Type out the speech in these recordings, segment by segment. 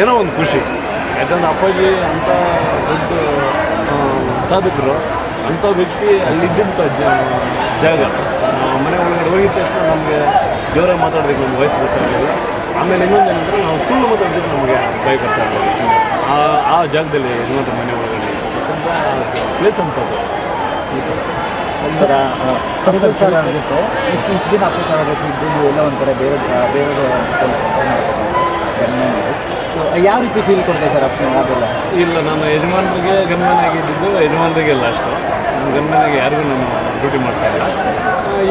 ಏನೋ ಒಂದು ಖುಷಿ. ಯಾಕಂದ್ರೆ ಅಪ್ಪಾಜಿ ಅಂಥ ದೊಡ್ಡ ಸಾಧಕರು, ಅಂಥ ವ್ಯಕ್ತಿ ಅಲ್ಲಿದ್ದಂಥ ಜಾಗ. ಮನೆ ಒಳಗಡೆ ಹೋಗಿದ ತಕ್ಷಣ ನಮಗೆ ಜೋರಾಗಿ ಮಾತಾಡಬೇಕು, ನಮ್ಗೆ ವಯಸ್ಸು ಗೊತ್ತಾಗಲಿಲ್ಲ ಆಮೇಲೆ ಇನ್ನೊಂದು ಏನಂದರೆ ನಾವು ಸುಳ್ಳು ಮಾತಾಡೋದಕ್ಕೆ ನಮಗೆ ಭಯ ಬರ್ತಾ ಆ ಆ ಜಾಗದಲ್ಲಿ ಇರುವಂಥ ಮನೆ ಒಳಗಡೆ. ತುಂಬ ಪ್ಲೇಸ್ ಸರ್ ಆಗಿತ್ತು. ಇಷ್ಟು ಇಷ್ಟು ದಿನ ಅಪ್ಪ ಆಗುತ್ತೆ. ಇದ್ದು ಎಲ್ಲ ಒಂದು ಕಡೆ ಬೇರೆ ಬೇರೆ ಯಾವ ರೀತಿ ಫೀಲ್ ಕೊಡ್ತೇವೆ ಸರ್ ಅದೆಲ್ಲ? ಇಲ್ಲ, ನಾನು ಯಜಮಾನರಿಗೆ ಗನ್ಮನಾಗಿದ್ದು ಯಜಮಾನರಿಗೆ ಇಲ್ಲ ಅಷ್ಟು. ಗನ್ಮನಾಗಿ ಯಾರಿಗೂ ನಾನು ಡ್ಯೂಟಿ ಮಾಡ್ತಾ ಇಲ್ಲ.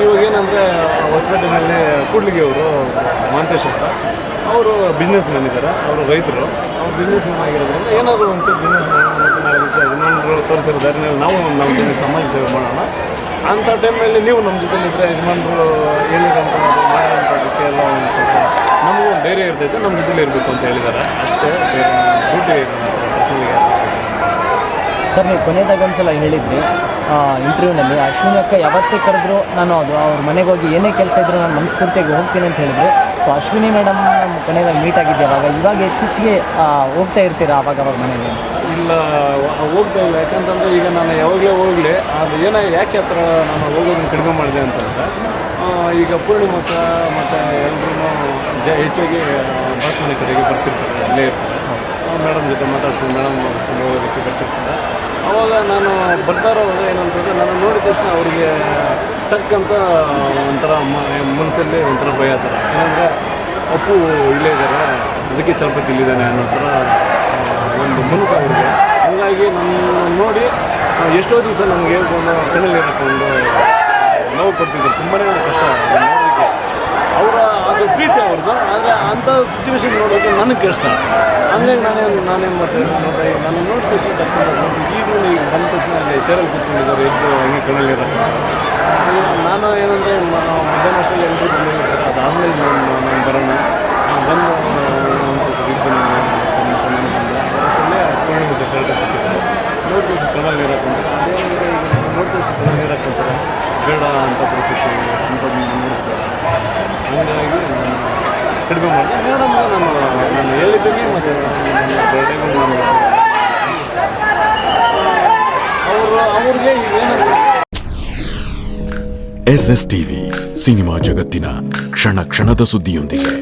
ಇವಾಗ ಏನಂದರೆ, ಹೊಸಪೇಟೆನಲ್ಲಿ ಕೂಡ್ಲಿಗೆ ಅವರು, ಮಾಂತೇಶ್ ಅವರು ಬಿಸ್ನೆಸ್ ಮ್ಯಾನ್ ಇದ್ದಾರೆ ಅವರು ರೈತರು. ಅವ್ರು ಬಿಸ್ನೆಸ್ ಮ್ಯಾನ್ ಆಗಿರೋದ್ರಿಂದ ಏನಾದರೂ ಒಂಚೂರು ಬಿಸ್ನೆಸ್ ಮ್ಯಾನ್ ಮತ್ತು ಯಜಮಾನರು ತೋರಿಸಿರೋ ದಾರಿನಲ್ಲಿ ನಾವು ನಮ್ಮ ಜನ ಸಮಾಜ ಸೇವೆ ಮಾಡೋಣ. ಅಂಥ ಟೈಮಲ್ಲಿ ನೀವು ನಮ್ಮ ಜೊತೆಲಿದ್ದರೆ ಯಜಮಾನರು ಏನಿದಂತ ಅಂತ ಎಲ್ಲ ಒಂದು ಸ್ವಲ್ಪ ನಮಗೂ ಇರ್ತೈತೆ ನಮ್ಮ ಜೊತೆಲಿ ಇರಬೇಕು ಅಂತ ಹೇಳಿದ್ದಾರೆ. ಅಷ್ಟೇ ಡ್ಯೂಟಿ ಪರ್ಸನಲ್ಗೆ ಸರ್ ನೀವು ಕೊನೆಯದಾಗ ಒಂದ್ಸಲ ಹೇಳಿದ್ರಿ ಇಂಟರ್ವ್ಯೂನಲ್ಲಿ ಅಶ್ವಿನಿ ಅಕ್ಕ ಯಾವತ್ತೇ ಕರೆದ್ರು ನಾನು ಅದು ಅವ್ರ ಮನೆಗೆ ಹೋಗಿ ಏನೇ ಕೆಲಸ ಇದ್ರೂ ನಾನು ಮನಸ್ಫೂರ್ತಿಯಾಗಿ ಹೋಗ್ತೀನಿ ಅಂತ ಹೇಳಿದ್ರು. ಸೊ ಅಶ್ವಿನಿ ಮೇಡಮ್ ನಮ್ಮ ಕೊನೆಯದಾಗ ಮೀಟ್ ಆಗಿದ್ದೆ ಅವಾಗ. ಇವಾಗ ಇತ್ತೀಚೆಗೆ ಹೋಗ್ತಾ ಇರ್ತೀರಾ ಅವಾಗ ಅವಾಗ ಮನೆಗೆ? ಇಲ್ಲ ಹೋಗ್ತಾ ಇಲ್ಲ. ಯಾಕಂತಂದರೆ ಈಗ ನಾನು ಯಾವಾಗಲೇ ಹೋಗಲಿ ಅದು ಏನೋ ಯಾಕೆ ಹತ್ರ ನಾನು ಹೋಗೋದನ್ನು ಕಡಿಮೆ ಮಾಡಿದೆ ಆ, ಈಗ ಪೂರ್ಣಿಮಕ್ಕ ಮತ್ತು ಎಲ್ಲರೂ ಜ ಹೆಚ್ಚಾಗಿ ಬಸ್ ಮನೆ ಕಡೆಗೆ ಬರ್ತಿರ್ತಾರೆ, ಅಲ್ಲೇ ಇರ್ತಾರೆ. ಮೇಡಮ್ ಜೊತೆ ಮಾತಾಡ್ತೀನಿ ಮೇಡಮ್ ಹೋಗೋದಕ್ಕೆ ಬರ್ತಿರ್ತಾರೆ. ಅವಾಗ ನಾನು ಬರ್ತಾರೋವಾಗ ಏನಂತಂದರೆ ನಾನು ನೋಡಿದ ತಕ್ಷಣ ಅವರಿಗೆ ತಕ್ಕಂಥ ಒಂಥರ ಮನಸ್ಸಲ್ಲಿ ಒಂಥರ ಭಯ ಥರ. ಏನಂದರೆ, ಅಪ್ಪು, ಇಲ್ಲೇ ಇದ್ದಾರೆ. ಅದಕ್ಕೆ ಚಲಪತಿ ಇಲ್ಲಿದ್ದಾನೆ ಅನ್ನೋ ಥರ ಒಂದು ಮನಸ್ಸು ಅವ್ರಿಗೆ. ಹಂಗಾಗಿ ನನ್ನ ನೋಡಿ ಎಷ್ಟೋ ದಿವಸ ನಮಗೆ ಒಂದು ಕಣ್ಣಲ್ಲಿ ಹಾಕೊಂಡು ನೋವು ಕೊಡ್ತಿದ್ರು ತುಂಬಾ ಕಷ್ಟ. ನೋಡೋದಕ್ಕೆ ಅವರ ಅದು ಪ್ರೀತಿ ಅವ್ರದ್ದು. ಆದರೆ ಅಂಥ ಸಿಚುವೇಶನ್ ನೋಡೋಕ್ಕೆ ನನಗೆ ಕಷ್ಟ. ಹಂಗಾಗಿ ನಾನೇನು ನಾನೇನು ಮಾಡ್ತೀನಿ ನಾನು ನೋಡಿದ ತಕ್ಷಣ ಕರ್ಕೊಂಡು ಈಗಲೂ ಈಗ ಬಂದ ತಕ್ಷಣ ಅಲ್ಲಿ ಚೇರಲ್ಲಿ ಕೂತ್ಕೊಂಡಿದ್ದಾರೆ. ಎದ್ದು ಹಂಗೆ ಕಣ್ಣಲ್ಲಿ ನಾನು ಏನಂದರೆ ಮಧ್ಯಾಹ್ನ ಅಷ್ಟರಲ್ಲಿ ಎಲ್ಲರೂ ಬಂದಿರ್ತಾರೆ ಅದಾದಮೇಲೆ ನಾನು ನಾನು ಬರೋಣ ಆ, ಬಂದು ಒಂದು ಸ್ವಲ್ಪ ಇದ್ದು ನಾನು ಕಣ್ಣಲ್ಲಿ ಬಂದೆ ಅಷ್ಟರಲ್ಲೇ ಪೂರ್ಣಿಮೆ ಕರೆಕ್ಟ್ ಸಿಕ್ಕಿದ್ದಾರೆ ನೋಡ್ಬಿಟ್ಟು ಕಣ್ಣಲ್ಲಿ ನೀರು ಹಾಕೊಂತಾರೆ ಅದೇನಿದೆ ಈಗ ನೋಡ್ಬಿಟ್ಟು ಕಣ್ಣಲ್ಲಿ ನೀರು ಹಾಕೊಂತಾರೆ ಬೇಡ ಅಂತ ಪರಿಸ್ಥಿತಿ ಅಂಥದ್ದು ನೋಡ್ತಾರೆ ಹಂಗಾಗಿ ಕಡಿಮೆ ಮಾಡಿದೆ. ಮೇಡಮ್ ನಾನು ನಾನು ಹೇಳಿದ್ದೀನಿ ಮತ್ತು ಅವರು ಅವ್ರಿಗೆ ಏನಂದ್ರೆ ಎಸ್ ಎಸ್ ಟಿವಿ ಸಿನಿಮಾ ಜಗತ್ತಿನ ಕ್ಷಣ ಕ್ಷಣದ ಸುದ್ದಿಯೊಂದಿಗೆ.